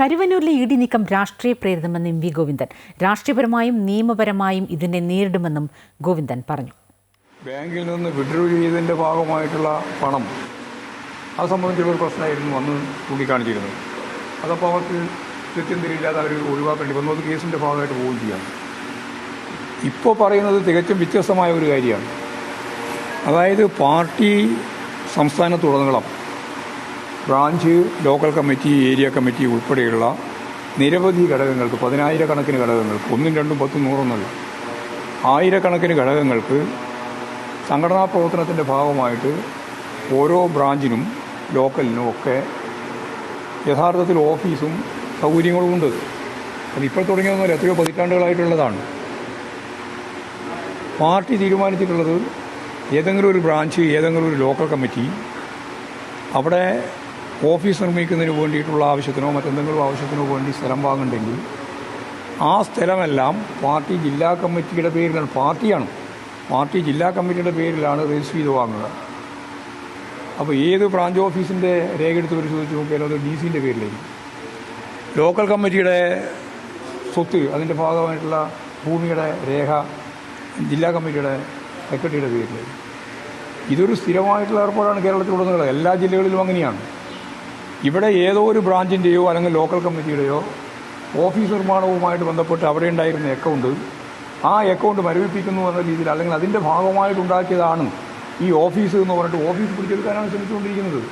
കരുവന്നൂരിലെ ED നീക്കം രാഷ്ട്രീയ പ്രേരിതമെന്ന് എം വി ഗോവിന്ദൻ. രാഷ്ട്രീയപരമായും നിയമപരമായും ഇതിനെ നേരിടുമെന്നും ഗോവിന്ദൻ പറഞ്ഞു. ബാങ്കിൽ നിന്ന് വിഡ്രോ ചെയ്തതിന്റെ ഭാഗമായിട്ടുള്ള പണം അത് സംബന്ധിച്ചുള്ള ഒരു പ്രശ്നമായിരുന്നു അന്ന് ചൂണ്ടിക്കാണിച്ചിരുന്നത്. അതപ്പോൾ അവർക്ക് കൃത്യന്തരില്ലാതെ അവർ ഒഴിവാക്കേണ്ടി വന്നു. അത് കേസിന്റെ ഭാഗമായിട്ട് പോവുകയും ചെയ്യാം. ഇപ്പോൾ പറയുന്നത് തികച്ചും വ്യത്യസ്തമായ ഒരു കാര്യമാണ്. അതായത് പാർട്ടി സംസ്ഥാനത്തുടനീളം branch local committee area committee ഉൾപ്പെടെയുള്ള നിരവധി ഘടകങ്ങൾക്ക് പതിനായിരക്കണക്കിന് ഘടകങ്ങൾക്ക് ഒന്നും രണ്ടും പത്തും നൂറൊന്നല്ല ആയിരക്കണക്കിന് ഘടകങ്ങൾക്ക് സംഘടനാ പ്രവർത്തനത്തിന്റെ ഭാഗമായിട്ട് ഓരോ ബ്രാഞ്ചിനും ലോക്കലിനും ഒക്കെ യഥാർത്ഥത്തിൽ ഓഫീസും സൗകര്യങ്ങളും ഉണ്ട്. അത് ഇപ്പോൾ തുടങ്ങിയതൊന്നുമല്ല എത്രയോ പതിറ്റാണ്ടുകളായിട്ടുള്ളതാണ്. പാർട്ടി തീരുമാനിച്ചിട്ടുള്ളത് ഏതെങ്കിലും ഒരു ബ്രാഞ്ച് ഏതെങ്കിലും ഒരു ലോക്കൽ കമ്മിറ്റി അവിടെ ഓഫീസ് നിർമ്മിക്കുന്നതിന് വേണ്ടിയിട്ടുള്ള ആവശ്യത്തിനോ മറ്റെന്തെങ്കിലും ആവശ്യത്തിനോ വേണ്ടി സ്ഥലം വാങ്ങണ്ടെങ്കിൽ ആ സ്ഥലമെല്ലാം പാർട്ടി ജില്ലാ കമ്മിറ്റിയുടെ പേരിലാണ് പാർട്ടിയാണ്. പാർട്ടി ജില്ലാ കമ്മിറ്റിയുടെ പേരിലാണ് രജിസ്റ്റർ ചെയ്ത് വാങ്ങുക. അപ്പോൾ ഏത് ബ്രാഞ്ച് ഓഫീസിന്റെ രേഖ എടുത്ത് പരിശോധിച്ച് നോക്കിയാലും അത് ഡി സിന്റെ പേരിലായിരിക്കും. ലോക്കൽ കമ്മിറ്റിയുടെ സ്വത്ത് അതിന്റെ ഭാഗമായിട്ടുള്ള ഭൂമിയുടെ രേഖ ജില്ലാ കമ്മിറ്റിയുടെ സെക്രട്ടറിയുടെ പേരിലായിരിക്കും. ഇതൊരു സ്ഥിരമായിട്ടുള്ള ഏർപ്പാടാണ് കേരളത്തിലുടനീളം. എല്ലാ ജില്ലകളിലും അങ്ങനെയാണ്. ഇവിടെ ഏതോ ഒരു ബ്രാഞ്ചിന്റെയോ അല്ലെങ്കിൽ ലോക്കൽ കമ്മിറ്റിയുടെയോ ഓഫീസ് നിർമ്മാണവുമായിട്ട് ബന്ധപ്പെട്ട് അവിടെ ഉണ്ടായിരുന്ന അക്കൗണ്ട് ആ അക്കൗണ്ട് മരവിപ്പിക്കുന്നു എന്ന രീതിയിൽ അല്ലെങ്കിൽ അതിന്റെ ഭാഗമായിട്ടുണ്ടാക്കിയതാണ് ഈ ഓഫീസ് എന്ന് പറഞ്ഞിട്ട് ഓഫീസ് പിടിച്ചെടുക്കാനാണ് ശ്രമിച്ചുകൊണ്ടിരിക്കുന്നത്.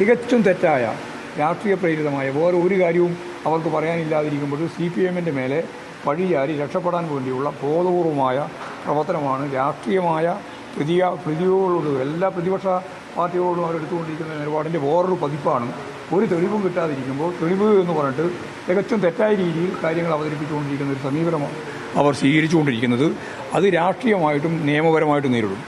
തികച്ചും തെറ്റായ രാഷ്ട്രീയ പ്രേരിതമായ വേറെ ഒരു കാര്യവും അവർക്ക് പറയാനില്ലാതിരിക്കുമ്പോൾ സി പി എമ്മിന്റെ മേലെ വഴിയാരി രക്ഷപ്പെടാൻ വേണ്ടിയുള്ള ബോധപൂർവമായ പ്രവർത്തനമാണ് രാഷ്ട്രീയമായ പ്രതിയ പ്രതിയോട് എല്ലാ പ്രതിപക്ഷ പാർട്ടികളോടും അവരെടുത്തുകൊണ്ടിരിക്കുന്ന നിലപാടിന്റെ വേറൊരു പതിപ്പാണ് ഒരു തെളിവും കിട്ടാതിരിക്കുമ്പോൾ തെളിവ് എന്ന് പറഞ്ഞിട്ട് തികച്ചും തെറ്റായ രീതിയിൽ കാര്യങ്ങൾ അവതരിപ്പിച്ചുകൊണ്ടിരിക്കുന്ന ഒരു സമീപനമാണ് അവർ സ്വീകരിച്ചുകൊണ്ടിരിക്കുന്നത് അത് രാഷ്ട്രീയമായിട്ടും നിയമപരമായിട്ടും നേരിടും.